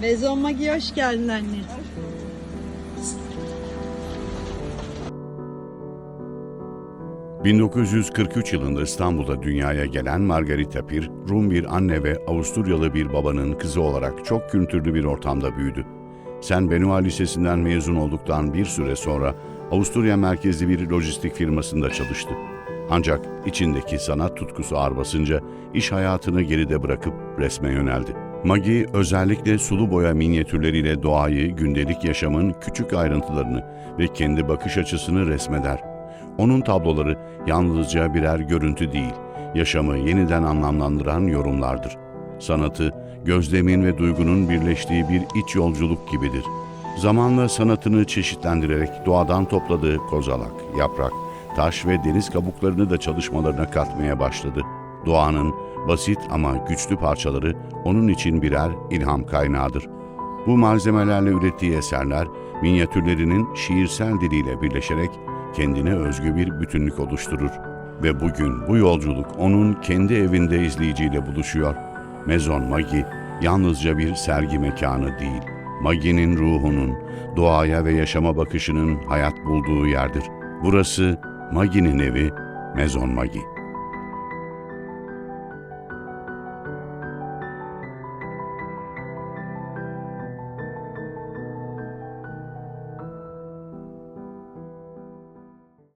Mezon Magi hoş geldin anne. ...1943 yılında İstanbul'da dünyaya gelen Margarita Pir, Rum bir anne ve Avusturyalı bir babanın kızı olarak çok kültürlü bir ortamda büyüdü. Sen Benoît Lisesi'nden mezun olduktan bir süre sonra Avusturya merkezli bir lojistik firmasında çalıştı. Ancak içindeki sanat tutkusu ağır basınca iş hayatını geride bırakıp resme yöneldi. Maggie özellikle sulu boya minyatürleriyle doğayı, gündelik yaşamın küçük ayrıntılarını ve kendi bakış açısını resmeder. Onun tabloları yalnızca birer görüntü değil, yaşamı yeniden anlamlandıran yorumlardır. Sanatı, gözlemin ve duygunun birleştiği bir iç yolculuk gibidir. Zamanla sanatını çeşitlendirerek doğadan topladığı kozalak, yaprak, taş ve deniz kabuklarını da çalışmalarına katmaya başladı. Doğanın basit ama güçlü parçaları onun için birer ilham kaynağıdır. Bu malzemelerle ürettiği eserler minyatürlerinin şiirsel diliyle birleşerek kendine özgü bir bütünlük oluşturur. Ve bugün bu yolculuk onun kendi evinde izleyiciyle buluşuyor. Mezon Magi yalnızca bir sergi mekanı değil, Magi'nin ruhunun, doğaya ve yaşama bakışının hayat bulduğu yerdir. Burası Magi'nin evi, Mezon Magi.